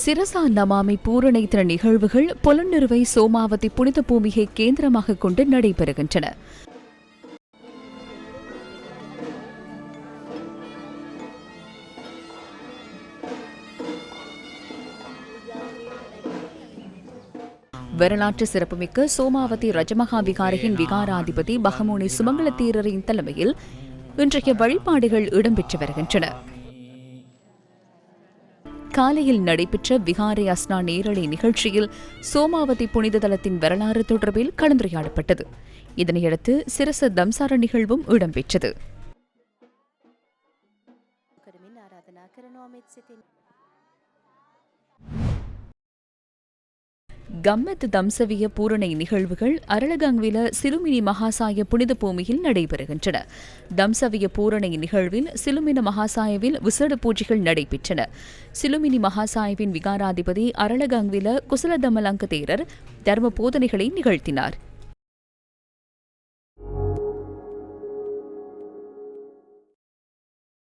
சிரசா நமாமி பூரணைத்திர நிகழ்வுகள் புலநிறுவை சோமாவதி புனித பூமியை கேந்திரமாக கொண்டு நடைபெறுகின்றன. வரலாற்று சிறப்புமிக்க சோமாவதி ரஜமகா விகாரையின் விகாராதிபதி பகமோனி சுமங்கல தீரரின் தலைமையில் இன்றைய வழிபாடுகள் இடம்பெற்று வருகின்றன. காலையில் நடைபெற்ற விகாரை அஸ்னா நேரலை நிகழ்ச்சியில் சோமாவதி புனித தலத்தின் வரலாறு தொடர்பில் கலந்துரையாடப்பட்டது. இதனையடுத்து சிரச தம்சார நிகழ்வும் இடம்பெற்றது. கம்மத் தம்சவிய பூரணை நிகழ்வுகள் அரளகங்வில சிலுமினி மகாசாய புனித பூமியில் நடைபெறுகின்றன. தம்சவிய பூரணை நிகழ்வில் சிலுமின மகாசாயவில் விசேட பூஜைகள் நடைபெற்றன. சிலுமினி மகாசாயவின் விகாராதிபதி அரளகங்வில குசலதமலங்க தேரர் தர்ம போதனைகளை நிகழ்த்தினார்.